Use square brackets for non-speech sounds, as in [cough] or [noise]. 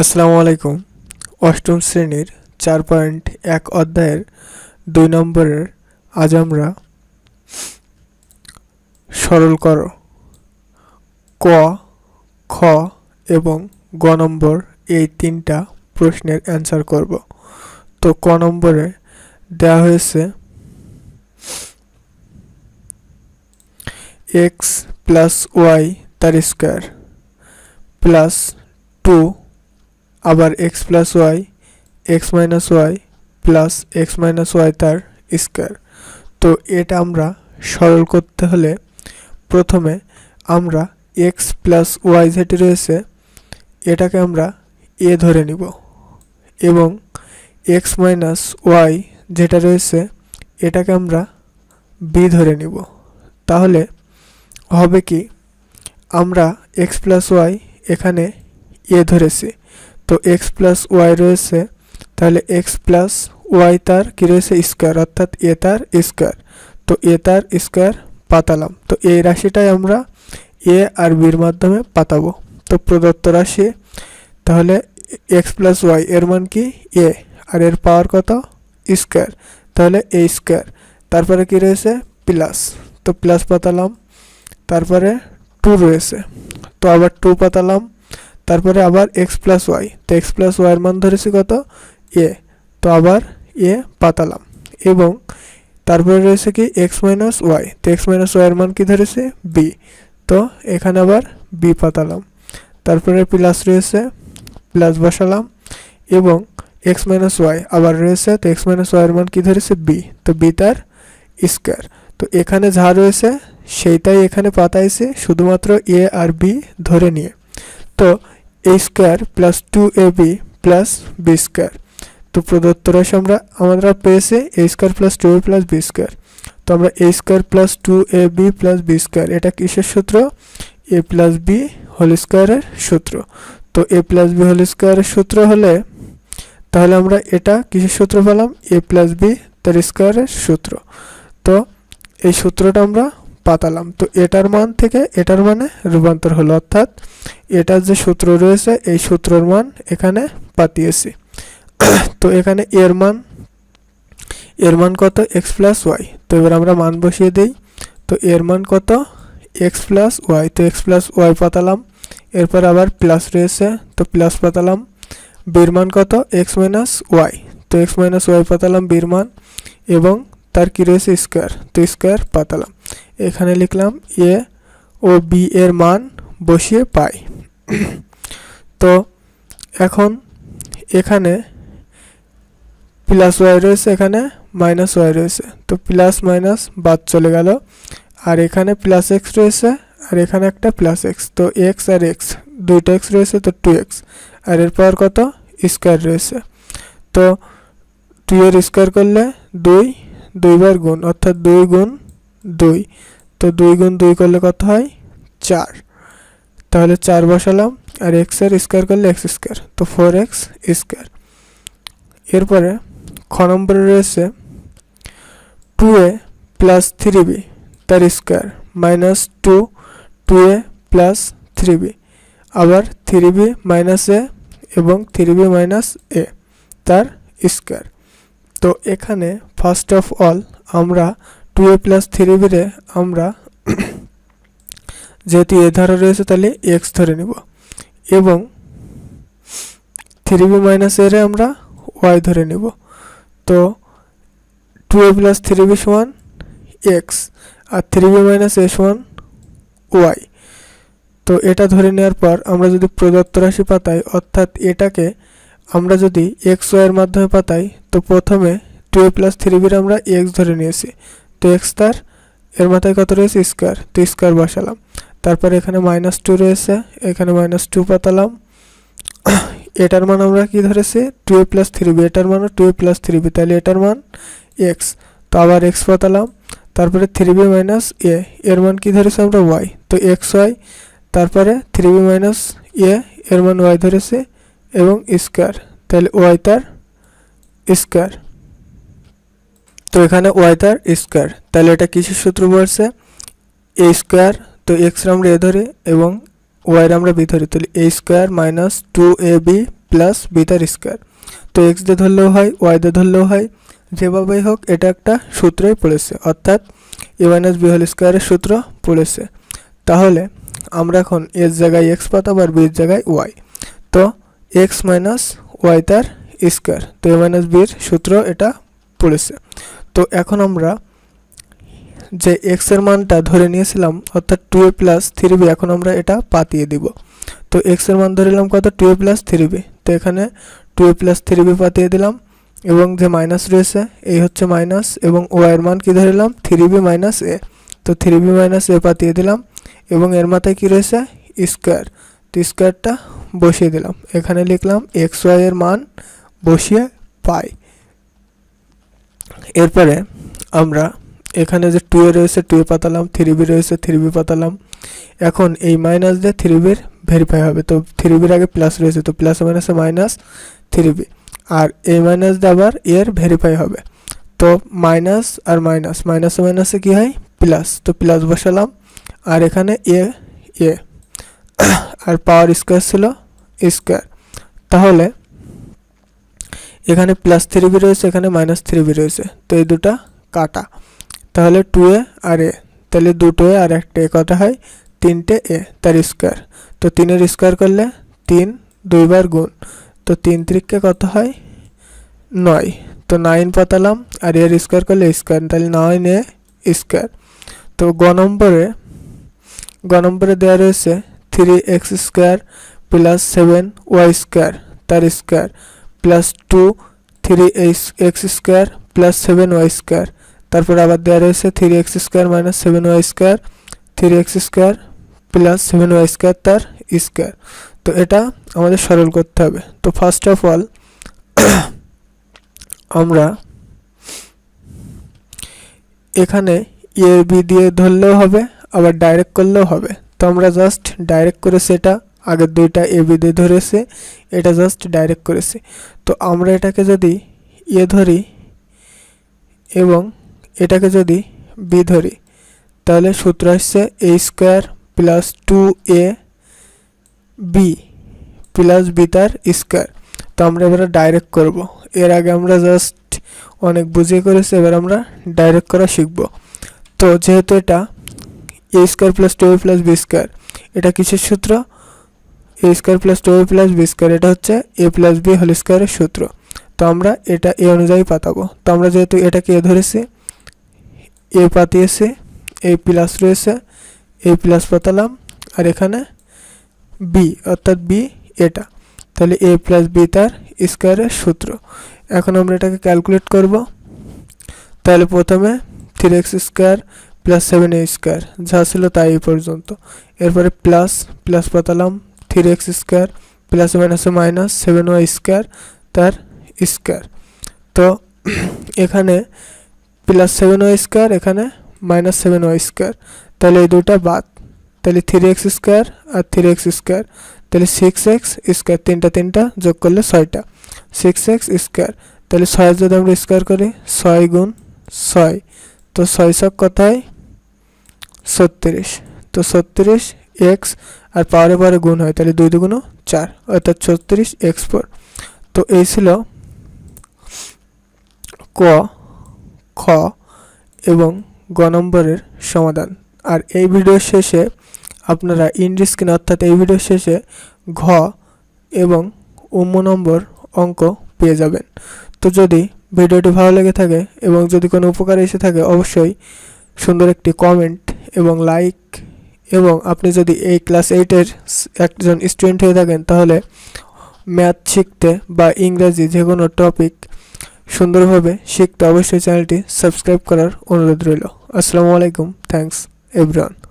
আসসালামু আলাইকুম। অষ্টম শ্রেণির চার পয়েন্ট এক অধ্যায়ের দুই নম্বরের আজ আমরা সরল কর। ক, খ এবং গ নম্বর এই তিনটা প্রশ্নের অ্যান্সার করব। তো ক নম্বরে দেওয়া হয়েছে এক্স প্লাস ওয়াই তার স্কোয়ার প্লাস টু আবার X plus Y X minus Y plus X minus Y তার স্কোয়ার তো এটা আমরা সরল করতে হলে প্রথমে আমরা এক্স প্লাস ওয়াই যেটি রয়েছে, এটাকে আমরা এ ধরে নিব এবং এক্স মাইনাস ওয়াই যেটা রয়েছে, এটাকে আমরা বি ধরে নিব। তাহলে হবে কি, আমরা এক্স প্লাস ওয়াই এখানে এ ধরেছি। তো এক্স প্লাস ওয়াই রয়েছে তাহলে এক্স প্লাস ওয়াই তার কী রয়েছে স্কোয়ার অর্থাৎ এ তার স্কোয়ার তো এ তার স্কোয়ার পাতালাম তো এই রাশিটাই আমরা এ আর বির মাধ্যমে পাতাবো তো প্রদত্ত রাশি তাহলে এক্স প্লাস ওয়াই এর মান কি এ আর এর পাওয়ার কত স্কোয়ার তাহলে এ স্কোয়ার তারপরে কি রয়েছে প্লাস তো প্লাস পাতালাম তারপরে টু রয়েছে তো আবার টু পাতালাম তারপরে আবার এক্স প্লাস ওয়াই তো এক্স প্লাস ওয়াইয়ের মান ধরেছি কত? এ তো আবার এ পাতালাম। এবং তারপরে রয়েছে কি? এক্স মাইনাস ওয়াই তো এক্স মাইনাস ওয়াইয়ের মান কি ধরেছে? বি তো এখানে আবার বি পাতালাম। তারপরে প্লাস রয়েছে প্লাস বসালাম। এবং এক্স মাইনাস ওয়াই আবার রয়েছে, তো এক্স মাইনাস ওয়াইয়ের মান কী ধরেছে? বি তো বি তার স্কোয়ার তো এখানে যা রয়েছে, সেইটাই এখানে পাতাইছে, শুধুমাত্র এ আর বি ধরে নিয়ে। তো A square plus two A B plus B square তো প্রদত্ত রাশি আমরা আমরা পেয়েছি A square plus two A plus B square তো আমরা A square plus two A B plus B square এটা কিসের সূত্র? এ প্লাস বি হোল স্কোয়ারের সূত্র। তো এ প্লাস বি হোল স্কোয়ারের সূত্র হলে, তাহলে আমরা এটা কিসের সূত্র পেলাম? এ প্লাস বি তার স্কোয়ারের সূত্র। তো এই সূত্রটা আমরা পাতালাম। তো এটার মান থেকে এটার মানে রূপান্তর হলো, অর্থাৎ এটার যে সূত্র রয়েছে, এই সূত্রর মান এখানে পাতিয়েছি। [coughs] তো এখানে এর মান এর মান কত? এক্স প্লাস ওয়াই তো এবার আমরা মান বসিয়ে দিই। তো এর মান কত? এক্স প্লাস ওয়াই তো এক্স প্লাস ওয়াই পাতালাম। এরপর আবার প্লাস রয়েছে। তো প্লাস পাতালাম। বীর মান কত? এক্স মাইনাস ওয়াই তো এক্স মাইনাস ওয়াই পাতালাম বীর মান। এবং তার কী রয়েছে? স্কোয়ার তো স্কোয়ার পাতালাম। এখানে লিখলাম এ ও বি এর মান বসিয়ে পাই। তো এখন এখানে প্লাস ওয়াই রয়েছে এখানে মাইনাস ওয়াই রয়েছে। তো প্লাস মাইনাস বাদ চলে গেল। আর এখানে প্লাস এক্স রয়েছে, আর এখানে একটা প্লাস এক্স তো এক্স আর এক্স দুইটা এক্স রয়েছে, তো টু এক্স আর এর পর কত? স্কোয়ার রয়েছে। তো টু এর স্কোয়ার করলে দুই দুইবার গুণ, অর্থাৎ দুই গুণ দুই। তো দুই গুণ দুই করলে কত হয়? চার। তাহলে চার বসালাম, আর এক্সের স্কোয়ার করলে এক্স স্কোয়ার তো ফোর এক্স স্কোয়ার এরপরে খ নম্বরে রয়েছে two A plus three B তার square minus two two A plus three B আবার থ্রি বি মাইনাস এ এবং থ্রি বি মাইনাস এ তার স্কোয়ার তো এখানে ফার্স্ট অফ অল আমরা টু এ প্লাস থ্রি বিরে আমরা যেহেতু এ ধারা রয়েছে, তাহলে এক্স ধরে নিব। এবং থ্রি বি মাইনাস এরে আমরা ওয়াই ধরে নিব। তো two A plus three B সমান এক্স আর থ্রি বি মাইনাস এ সমান ওয়াই তো এটা ধরে নেওয়ার পর আমরা যদি প্রদত্ত রাশি পাতাই অর্থাৎ এটাকে আমরা যদি এক্স ওয়াইয়ের মাধ্যমে পাতাই, তো প্রথমে টু এ প্লাস থ্রি বির আমরা এক্স ধরে নিয়েছি। তো এক্স তার এর মাথায় কত রয়েছে? স্কোয়ার তো স্কোয়ার বসালাম। তারপরে এখানে মাইনাস টু রয়েছে, এখানে মাইনাস টু পাতালাম। [coughs] এটার মান আমরা কি ধরেছি? Two A plus three B এটার মান two A plus three B তাহলে এটার মান এক্স তো আবার এক্স পাতালাম, তারপরে থ্রি বি মাইনাস এ এর মান কি ধরেছি আমরা? ওয়াই তো এক্স ওয়াই তারপরে থ্রি বি মাইনাস এ এর মান ওয়াই ধরেছে, এবং স্কোয়ার। তাহলে ওয়াই তার স্কোয়ার। তো এখানে ওয়াই তার স্কোয়ার তাহলে এটা কিসের সূত্র বলছে? এ স্কোয়ার তো এক্স আমরা এ ধরি এবং ওয়াইয়ের আমরা বি ধরি। তাহলে A square minus two A B plus B তার স্কোয়ার তো এক্স দিয়ে ধরলেও হয় ওয়াই দিয়ে ধরলেও হয়। যেভাবেই হোক, এটা একটা সূত্রই পড়েছে। অর্থাৎ এ মাইনাস বি হোল স্কোয়ারের সূত্র পড়েছে। তাহলে আমরা এখন এর জায়গায় এক্স পাতাবো আর বির জায়গায় ওয়াই তো এক্স মাইনাস ওয়াই তার স্কোয়ার তো এ মাইনাস বির সূত্র এটা পড়েছে। তো এখন আমরা যে এক্সের মানটা ধরে নিয়েছিলাম, অর্থাৎ two A plus three B এখন আমরা এটা পাতিয়ে দিব। তো এক্সের মান ধরে নিলাম কত? Two A plus three B তো এখানে two A plus three B পাতিয়ে দিলাম এবং যে মাইনাস রয়েছে, এই হচ্ছে মাইনাস এবং ওয়াই এর মান কি ধরে নিলাম? থ্রি বি মাইনাস এ তো থ্রি বি মাইনাস এ পাতিয়ে দিলাম এবং এর মাথায় কি রয়েছে? স্কোয়ার তো স্কোয়ারটা বসিয়ে দিলাম। এখানে লিখলাম এক্স ওয়াই এর মান বসিয়ে পাই। এরপরে আমরা এখানে যে টু এ রয়েছে টু এ পাতালাম থ্রি বি রয়েছে থ্রি বি পাতালাম। এখন এই মাইনাস দিয়ে থ্রি বির ভেরিফাই হবে। তো থ্রি বির আগে প্লাস রয়েছে, তো প্লাস মাইনাসে মাইনাস থ্রি বি আর এই মাইনাস দিয়ে আবার এর ভেরিফাই হবে। তো মাইনাস আর মাইনাস মাইনাসে মাইনাসে কী হয়? প্লাস তো প্লাস বসালাম। আর এখানে এ এ আর পাওয়ার স্কোয়ার ছিল স্কোয়ার তাহলে এখানে প্লাস থ্রি বি রয়েছে, এখানে মাইনাস থ্রি বি রয়েছে। তো এই দুটা কাটা। তাহলে টু এ আর এ তাহলে দুটো এ আর একটা এ কত হয়? তিনটে এ তার স্কোয়ার তো তিনের স্কোয়ার করলে তিন দুইবার গুণ। তো তিন ত্রিককে কত হয়? নয়। তো নাইন পাতালাম, আর এর স্কোয়ার করলে স্কোয়ার তাহলে নয় এ স্কোয়ার তো গ নম্বরে গ নম্বরে দেওয়া রয়েছে three X square plus seven Y square তার square plus two three X square plus seven Y square তারপর আবার দেওয়া রয়েছে three X square minus seven Y square three X square plus seven Y square তার square তো এটা আমাদের সরল করতে হবে। তো ফার্স্ট অফ অল আমরা এখানে এ বি দিয়ে ধরলেও হবে, আবার ডাইরেক্ট করলেও হবে। তো আমরা জাস্ট ডাইরেক্ট করে সেটা আগের দুইটা এ বি দিয়ে ধরেছে, এটা জাস্ট ডাইরেক্ট করেছে। তো আমরা এটাকে যদি এ ধরি এবং এটাকে যদি বি ধরি, তাহলে সূত্র আসছে A square plus two A B plus B তার স্কোয়ার তো আমরা এবারে ডাইরেক্ট করব। এর আগে আমরা জাস্ট অনেক বুঝিয়ে করেছি, এবার আমরা ডাইরেক্ট করা শিখব। তো যেহেতু এটা A square plus two A plus B square এটা কিসের সূত্র? A square plus two A plus B square এটা হচ্ছে এ প্লাস বি হোল স্কোয়ারের সূত্র। তো আমরা এটা এ অনুযায়ী পাতাবো। তো আমরা যেহেতু এটাকে এ ধরেছি এ পাতিয়েছে এই প্লাস রয়েছে এই প্লাস পাতালাম, আর এখানে বি অর্থাৎ বি এটা। তাহলে এ প্লাস বি তার স্কোয়ারের সূত্র। এখন আমরা এটাকে ক্যালকুলেট করব। তাহলে প্রথমে three X square plus seven A square যা ছিল তাই এই পর্যন্ত। এরপরে প্লাস প্লাস পাতালাম থ্রি এক্স স্কোয়ার প্লাস মাইনাসে মাইনাস সেভেন ওয়াই স্কোয়ার তার স্কোয়ার তো [clears throat] এখানে প্লাস সেভেন ওয়াই স্কোয়ার এখানে মাইনাস সেভেন ওয়াই স্কোয়ার তাহলে এই দুটা বাদ। তাহলে থ্রি এক্স স্কোয়ার আর থ্রি এক্স স্কোয়ার তাহলে সিক্স এক্স স্কোয়ার তিনটা তিনটা যোগ করলে ছয়টা। সিক্স এক্স স্কোয়ার তাহলে ছয় যদি আমরা স্কোয়ার করি, ছয় গুণ ছয়। তো ছয় ছক কত হয় ছত্রিশ। তো ছত্রিশ এক্স আর পাওয়ারে পাওয়ারে গুণ হয়, তাহলে দুই দুগুণ চার, অর্থাৎ ছত্রিশ এক্স তো এই ছিল ক, খ এবং গ নম্বরের সমাধান। আর এই ভিডিওর শেষে আপনারা ইন্ডি স্ক্রিন অর্থাৎ এই ভিডিওর শেষে ঘ এবং উম্ম নম্বর অঙ্ক পেয়ে যাবেন। তো যদি ভিডিওটি ভালো লেগে থাকে এবং যদি কোনো উপকার এসে থাকে, অবশ্যই সুন্দর একটি কমেন্ট এবং লাইক এবং আপনি যদি এই ক্লাস এইটের একজন স্টুডেন্ট হয়ে থাকেন, তাহলে ম্যাথ শিখতে বা ইংরাজি যে কোনো টপিক সুন্দরভাবে শিখতে অবশ্যই চ্যানেলটি সাবস্ক্রাইব করার অনুরোধ রইল। আসসালামু আলাইকুম। Thanks everyone